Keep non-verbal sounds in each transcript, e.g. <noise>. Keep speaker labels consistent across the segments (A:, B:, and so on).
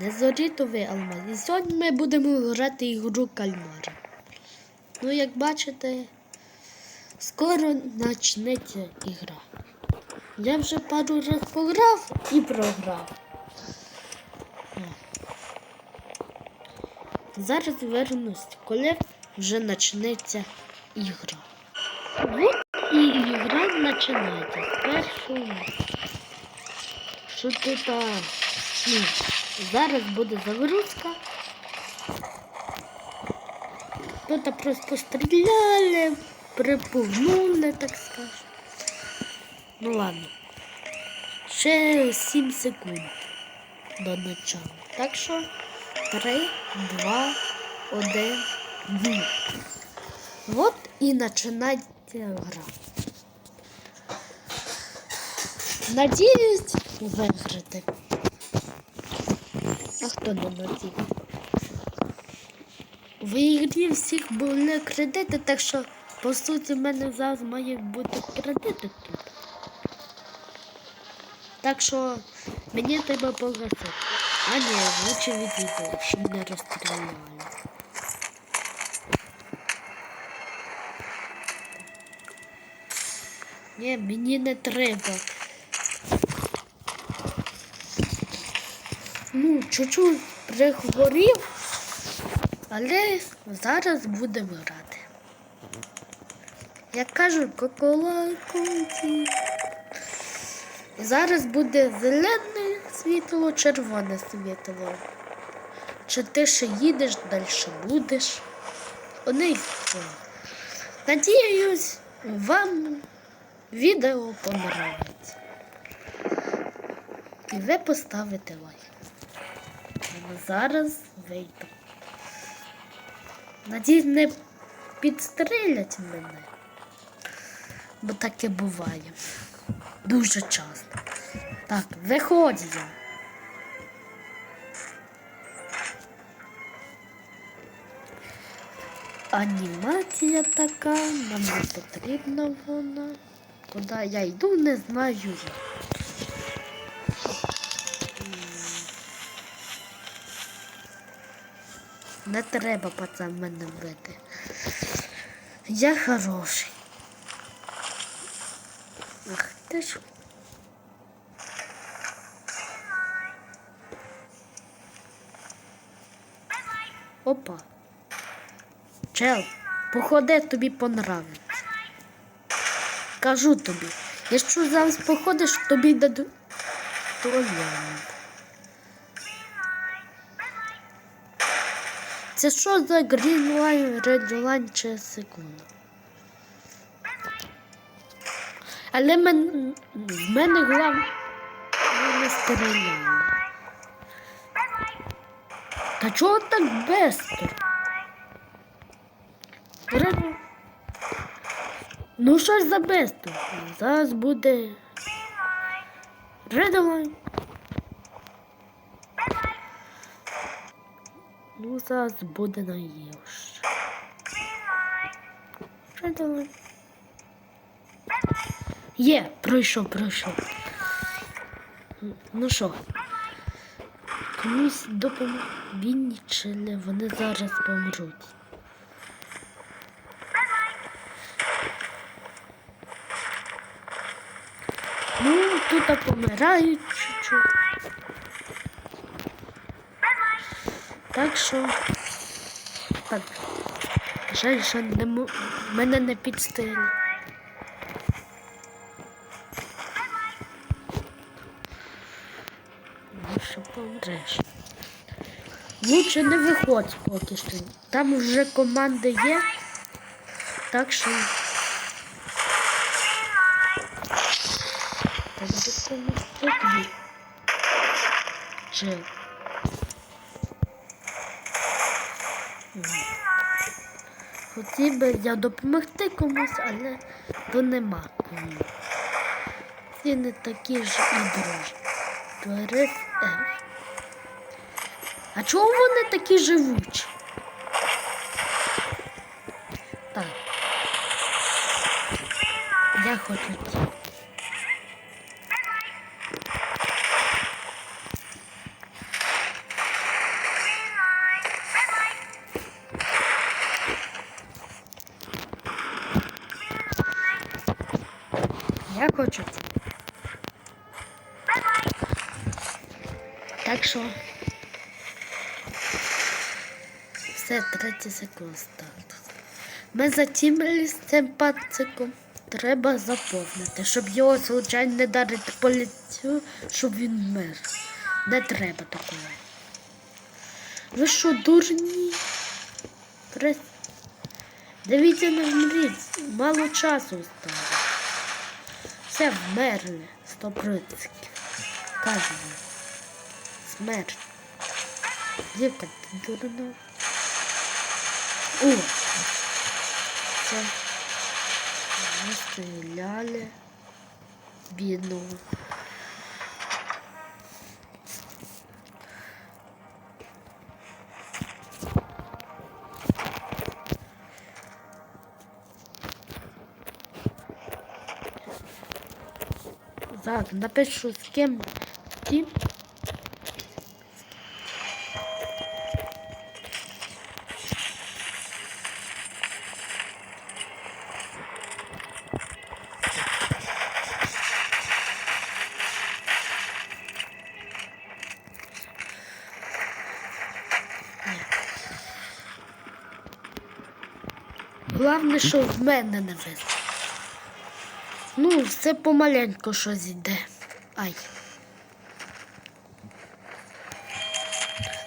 A: Незорітовий алмаз. І сьогодні ми будемо грати ігру кальмара. Ну, як бачите, скоро почнеться ігра. Я вже пару разів пограв і програв. Зараз вернусь, коли вже почнеться ігра. От і ігра починається. Спершу. Що тут? Ну, зараз буде загрузка. Тут просто стріляли, припугнули, так скажемо. Ну ладно. Ще 7 секунд до начала. Так що 3, 2, 1, 0. Вот і починається гра. Надіюсь виграти. Не? В ігрі всіх були кредити, так що, по суті, в мене зараз має бути кредити тут. Так що мені треба погасити. А ні, лучше відійду, щоб не розстріляли. Ні, мені не треба. Ну, чуть-чуть прихворів, але зараз будемо грати. Як кажуть, коколайконці. Зараз буде зелене світло, червоне світло. Чи ти ще їдеш, далі будеш? Одне. Надіюсь, вам відео понравиться. І ви поставите лайк. А зараз вийду. Надіюсь, не підстрелять мене. Бо таке буває. Дуже часто. Так, виходь я. Анімація така, нам не потрібна вона. Куди я йду, не знаю я. Не треба пацан мене бити. Я хороший. Ах ти ж. Опа. Чел, походи тобі понравиться. Кажу тобі, якщо зараз походиш, тобі дадуть троянд. Це що за Green Line, Red Line чи секунда? Але мен... в мене головне не. Та чого так бестро? Ну що ж за бестро? Зараз буде Red Line. Зараз буде. Red Line. Є, пройшов, пройшов. Ну що, комусь допомогли, чи не вони зараз помруть. Ну, тут помирають чуть-чуть. Так що. Так. Жаль, що не мо... мене не підстигли. Ну, що помреш. Лучше не виходь поки що. Там вже команди є. Так що. Так допомогти тобі. Чел. Хотів би я допомогти комусь, але то нема кому. Не такі ж і дружні. Перес F. А чого вони такі живучі? Так. Я хочу ці. Що. Все, 30 секунд старту. Ми затімили з цим пациком. Треба заповнити, щоб його звичайно не дарити по лицю, щоб він вмер. Не треба такого. Ви що, дурні? Трес... Дивіться на вмріть, мало часу стало. Все вмерли, сто процентів. Кажу Смерть. Дівка, ти дурна. О! Це ми стріляли бідного. Так, напишу з ким ті. Головне, що в мене не видно. Ну, все помаленьку щось йде. Ай.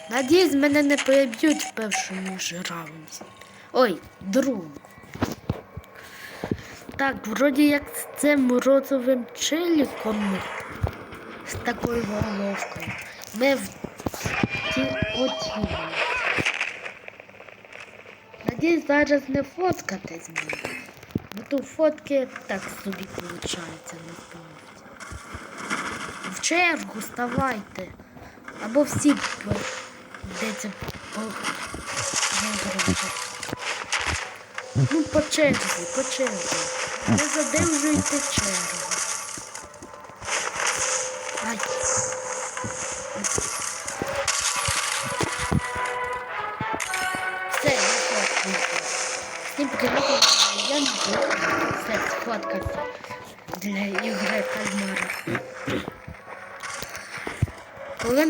A: Надіюсь, мене не переб'ють в першому ж раунді. Ой, другому. Так, вроді як з цим розовим челіком з такою головкою. Ми в ті оті. Надіюсь, зараз не фоткатись буде. Бо тут фотки так собі виходить насправді. В чергу ставайте. Або всі йдеться по. Ну, по черзі, по черзі. Не задержуйте чергу.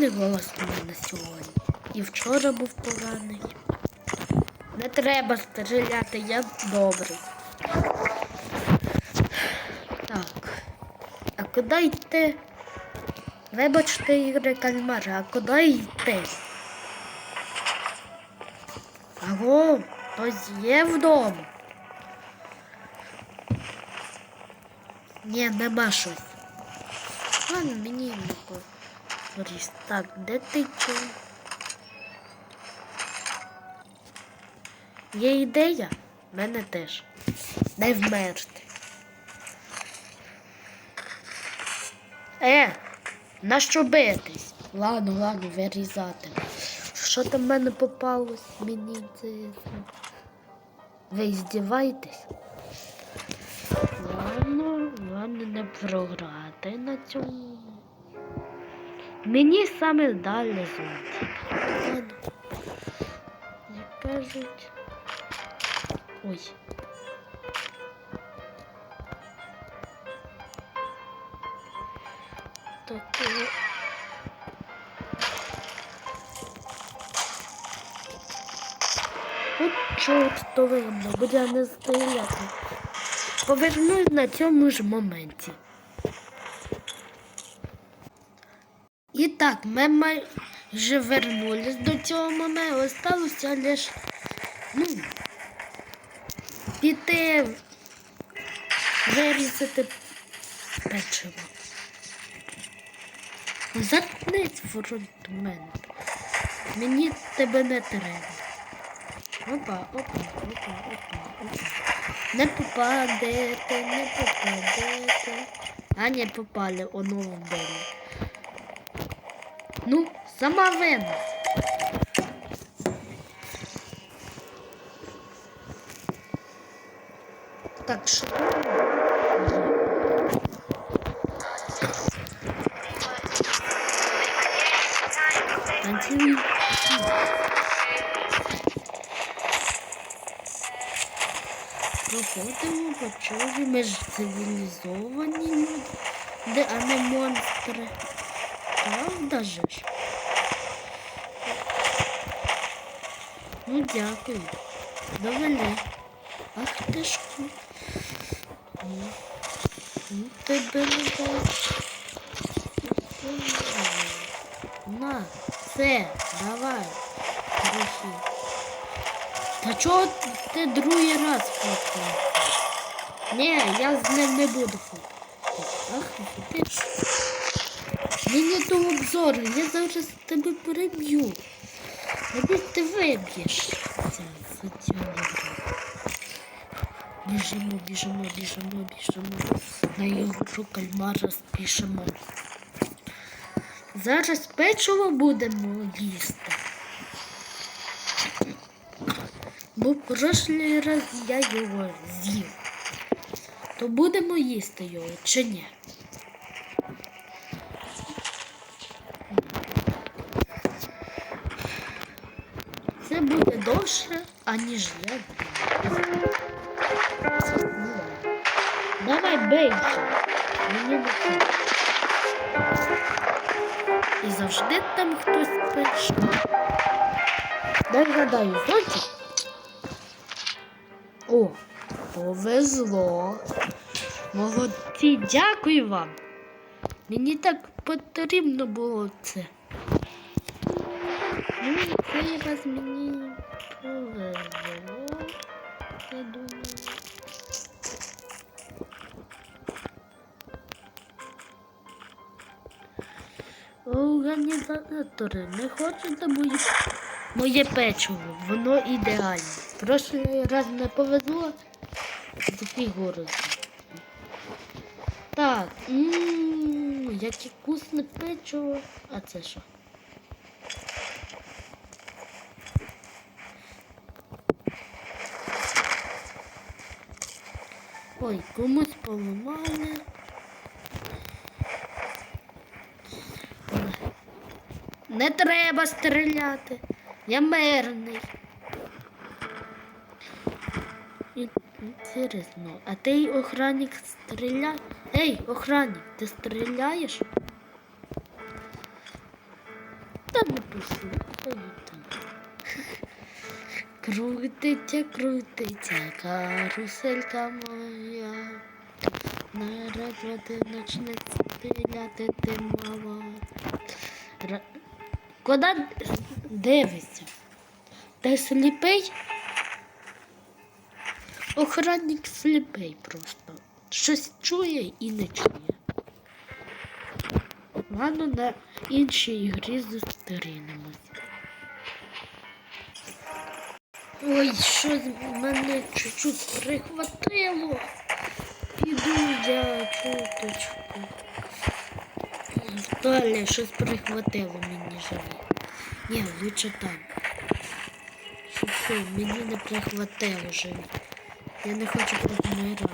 A: Поганий голос у мене сьогодні. І вчора був поганий. Не треба стріляти, я добрий. Так. А куди йти? Вибачте ігри кальмара, а куди йти? Аго, хтось є вдома? Ні, нема щось. Ладно, мені не поріс. Так, де ти чув? Є ідея? В мене теж. Не вмерти. Е, на що битись? Ладно, ладно, вирізати. Що там в мене попалось? Мені це. Ви здіваєтесь? Ладно, ладно, не програти на цьому. Мені саме далі. Ладно. Як кажуть. Ой. Так. е, От чорт то видно, буде не стріляти. Повернусь на цьому ж моменті. І так, ми майже вернулись до цього моменту. Осталося лише ну, піти вирізати печиво. Заткнись мене. Мені тебе не треба. Опа, опа, опа, опа, опа. Не попадете, не попадете. А не попали, оно вбили. Ну, сама винна. Так, що? Танцюй. проходимо по чові, ми ж цивілізовані люди, а монстри. Правда? Ну, дякую. Довели. Ах ти ж. Ну, тебе не. На, все, давай. Трохи. Та чого ти другий раз фоткаєш? Ні, я з ним не буду фоткати. Ах, ти. Мені до обзору, я зараз тебе переб'ю. Тоді ти виб'єш. Біжимо, біжимо, біжимо, біжимо. На ігру кальмара спішимо. Зараз печиво будемо їсти. Бо прошлий раз я його з'їв. То будемо їсти його чи ні? Це буде довше, аніж я думав. Ну. Давай бейся. Мені не. І завжди там хтось пише. Дай вгадаю, зонтик? О, повезло. Молодці, дякую вам. Мені так потрібно було це. Ну, цей раз мені повезло. Я думаю. Організатори, не хочете мої... моє печиво? Воно ідеальне. Прошлий раз не повезло з фігурою. Так, ммм, яке вкусне печиво. А це що? Ой, комусь поламали. Не треба стріляти. Я мирний. Інтересно, а ти охранник стріляє? Ей, охранник, ти стріляєш? Та не послухай там. <laughs> Крутиться, крутиться, каруселька моя. Наразі ти почне стріляти ти мала. Ра- Куди дивишся? Ти сліпий? Охранник сліпий просто. Щось чує і не чує. Ладно, на іншій ігрі зустрінемось. Ой, щось мене чуть-чуть прихватило. Я чуточку. Далі щось прихватило мені живе. Ні, лучше так. Щоб все, мені не прихватило живе. Я не хочу помирати.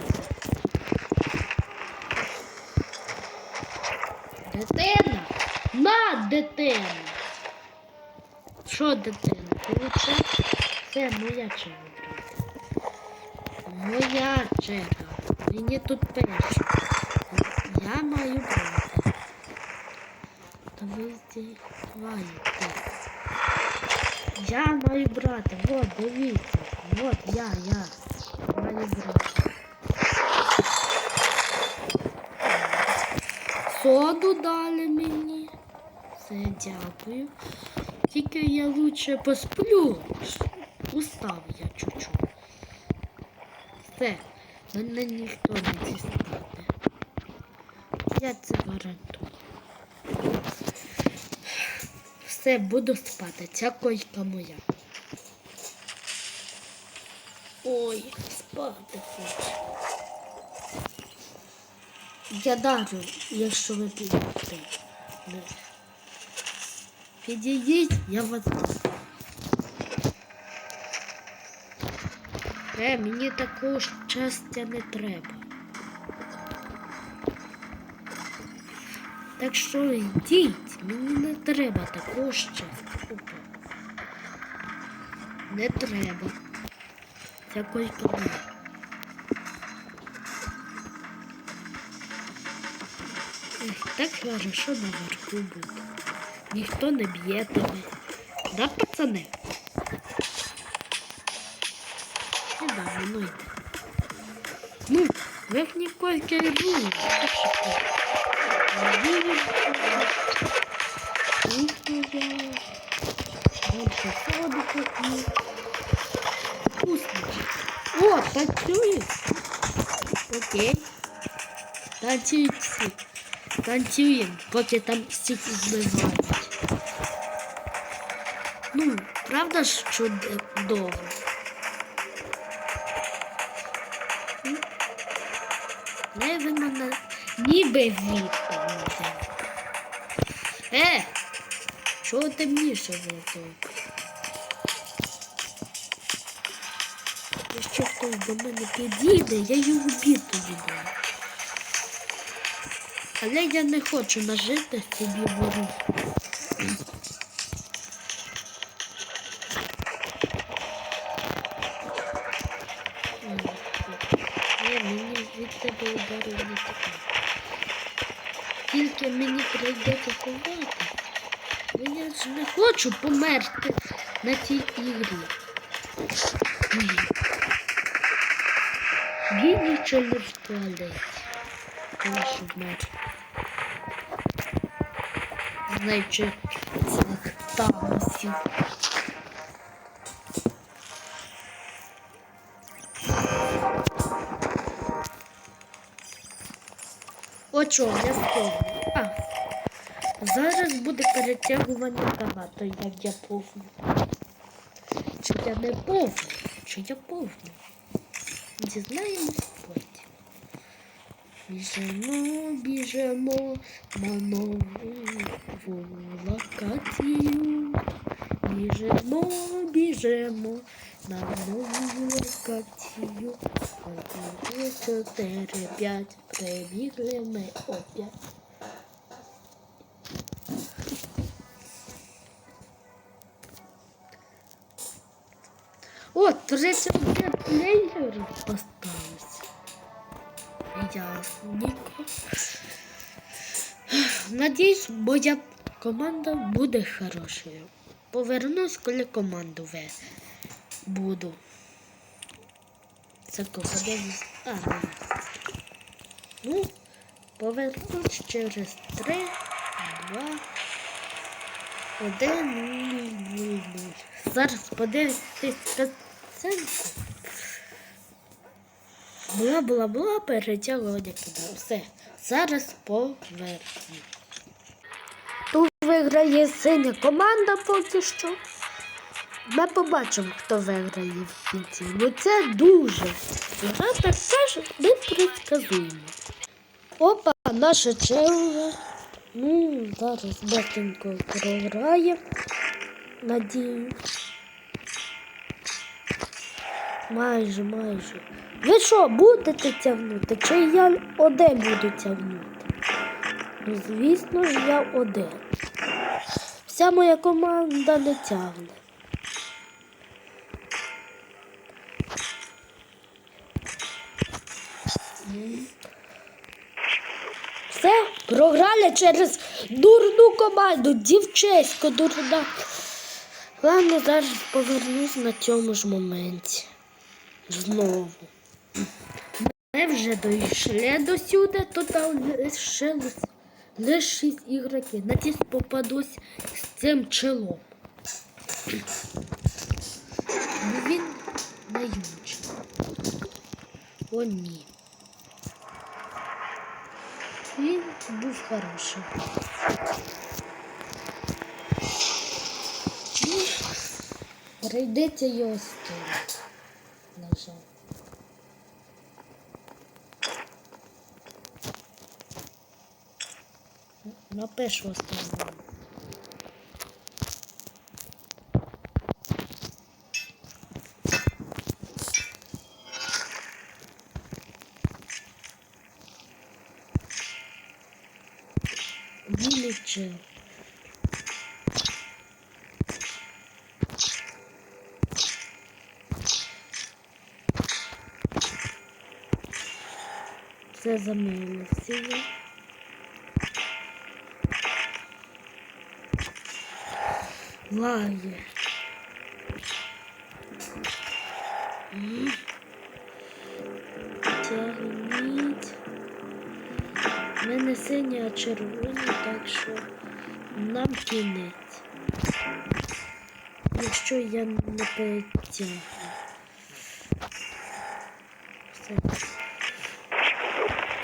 A: Дитина! На, дитина! Що дитина? Получи? Це моя черга. Моя черга. Мені тут перше. Я маю брати. Та ви здіваєте. Я маю брати. Вот, дивіться. Вот я, я. Маю брати. Соду дали мені. Все, дякую. Тільки я лучше посплю. Устав я чуть-чуть. Все, мене ніхто не дістане. Я це гарантую. Все, буду спати. Ця койка моя. Ой, спати хочу. Я дарю, якщо ви підійдете. Підійдіть, я вас дам. Е, мені такого щастя не треба. Так що йдіть, мені не треба такого щастя. Опа. Не треба. Такої проблеми. Так хорошо наверху буде. Ніхто не б'є тебе. Да, пацани? Ну да, ну йде. Ну, верхній койки рибує. Дальше садика и вкусно. О, танцует. Окей. Танцюють всі. Танцюємо, поки там всіх зливають. Ну, правда ж чудово? Ви мене ніби відповіді. Е! Чого темніше було? Якщо хтось до мене підійде, я його біту віддам. Але я не хочу нажити собі ворог. Тебе удару не таке. Тільки мені прийдеться ховати. Бо я ж не хочу померти на цій ігрі. Він нічого не вкладається. Прошу вмер. Значить, цих тамусів. О чого, я спомню. А, зараз буде перетягування канату, як я повню. Чи я не повню? чи я повню? Дізнаємось. Біжимо, біжимо на нову локацію. Біжимо, біжимо на нову локацію. Один, чотири, п'ять, прибігли ми опять. О, 31 плеєрів осталось. Ясненько. Надіюсь, моя команда буде хорошою. Повернусь, коли команду ве буду. Це ні. Ну, повернусь через 3, 2, 1, 0, 0, 0. Зараз подивитись каценку. Бла бла бла перетягування кидав. Все. Зараз поверну. Тут виграє синя команда поки що. Ми побачимо, хто виграє в кінці. Ну це дуже. Гра така ж непредсказуємо. Опа, наша челга. Ну, зараз батенько програє. Надію. Майже, майже. Ви що, будете тягнути? Чи я один буду тягнути? Ну, звісно ж, я один. Вся моя команда не тягне. Все, програли через дурну команду, дівчисько дурна. Ладно, зараз повернусь на цьому ж моменті. Знову. Ми вже дійшли до сюди, то там лишилось лише шість ігроків. Надіюсь, попадусь з цим челом. Ну він наючий. О, ні. Він був хороший. Прийдеться його скинути. На жаль. Напишу останньому. Вилічив. Все замило всі. М. Тягніть. У мене сині, а червоні, так що нам кінець. Якщо я не перетягну.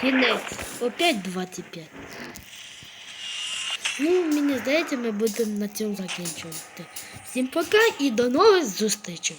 A: Кінець. Опять 25. Ну, мені здається, ми будемо на цьому закінчувати. Всім пока і до нових зустрічей!